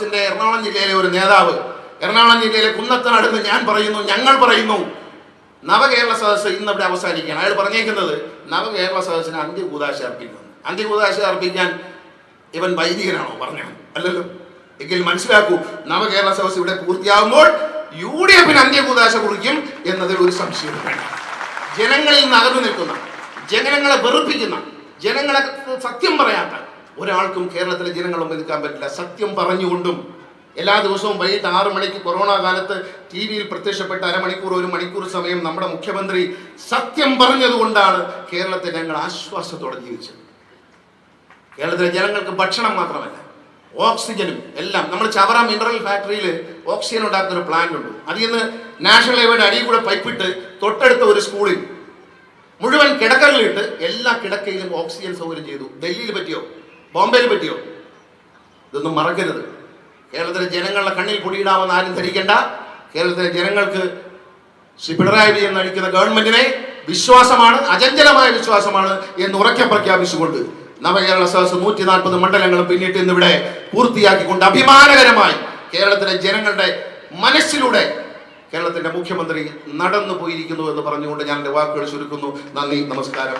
സദസ്സിന്റെ എറണാകുളം ജില്ലയിലെ ഒരു നേതാവ് എറണാകുളം ജില്ലയിലെ കുന്നത്തനാടെന്ന് ഞാൻ പറയുന്നു ഞങ്ങൾ പറയുന്നു നവകേരള സദസ്സ് ഇന്ന് ഇവിടെ അവസാനിക്കുകയാണ്. അയാൾ പറഞ്ഞേക്കുന്നത് നവകേരള സദസ്സിന് അന്ത്യകൂതാശ അർപ്പിക്കുന്നു അന്ത്യകൂതാശ അർപ്പിക്കാൻ ഇവൻ വൈദികനാണോ പറഞ്ഞു? അല്ലല്ലോ. എങ്കിൽ മനസ്സിലാക്കൂ നവകേരള സദസ് ഇവിടെ പൂർത്തിയാകുമ്പോൾ യു ഡി എഫിന് അന്ത്യകൂതാശ കുറിക്കും എന്നതിൽ ഒരു സംശയം വേണ്ട. ജനങ്ങളിൽ നിന്ന് അകന്നു നിൽക്കുന്ന ജനങ്ങളെ വെറുപ്പിക്കുന്ന ജനങ്ങളെ സത്യം പറയാത്ത ഒരാൾക്കും കേരളത്തിലെ ജനങ്ങൾ നിൽക്കാൻ പറ്റില്ല. സത്യം പറഞ്ഞുകൊണ്ടും എല്ലാ ദിവസവും വൈകിട്ട് ആറ് മണിക്ക് കൊറോണ കാലത്ത് ടി വിയിൽ പ്രത്യക്ഷപ്പെട്ട അരമണിക്കൂർ ഒരു മണിക്കൂർ സമയം നമ്മുടെ മുഖ്യമന്ത്രി സത്യം പറഞ്ഞതുകൊണ്ടാണ് കേരളത്തെ ഞങ്ങൾ ആശ്വാസത്തോടെ ജീവിച്ചത്. കേരളത്തിലെ ജനങ്ങൾക്ക് ഭക്ഷണം മാത്രമല്ല ഓക്സിജനും എല്ലാം. നമ്മൾ ചവറ മിനറൽ ഫാക്ടറിയിൽ ഓക്സിജൻ ഉണ്ടാക്കുന്ന ഒരു പ്ലാന്റ് ഉണ്ട്. അതിൽ നിന്ന് നാഷണൽ ഹൈവേയുടെ അടിയിൽ കൂടെ പൈപ്പിട്ട് തൊട്ടടുത്ത ഒരു സ്കൂളിൽ മുഴുവൻ കിടക്കകളിലിട്ട് എല്ലാ കിടക്കയിലും ഓക്സിജൻ സൗകര്യം ചെയ്തു. ഡൽഹിയിൽ പറ്റിയോ? ബോംബെയിൽ പറ്റിയോ ഇതൊന്നും മറക്കരുത്. കേരളത്തിലെ ജനങ്ങളുടെ കണ്ണിൽ പൊടിയിടാമെന്ന് ആരും ധരിക്കേണ്ട. കേരളത്തിലെ ജനങ്ങൾക്ക് ശ്രീ പിണറായി വിജയൻ നയിക്കുന്ന ഗവൺമെന്റിനെ വിശ്വാസമാണ് അചഞ്ചലമായ വിശ്വാസമാണ് എന്ന് ഉറക്കെ പ്രഖ്യാപിച്ചുകൊണ്ട് നവകേരള സദസ് നൂറ്റി നാൽപ്പത് മണ്ഡലങ്ങളും പിന്നിട്ട് ഇന്നിവിടെ പൂർത്തിയാക്കിക്കൊണ്ട് അഭിമാനകരമായി കേരളത്തിലെ ജനങ്ങളുടെ മനസ്സിലൂടെ കേരളത്തിന്റെ മുഖ്യമന്ത്രി നടന്നു പോയിരിക്കുന്നു എന്ന് പറഞ്ഞുകൊണ്ട് ഞാൻ എന്റെ വാക്കുകൾ ചുരുക്കുന്നു. നന്ദി നമസ്കാരം.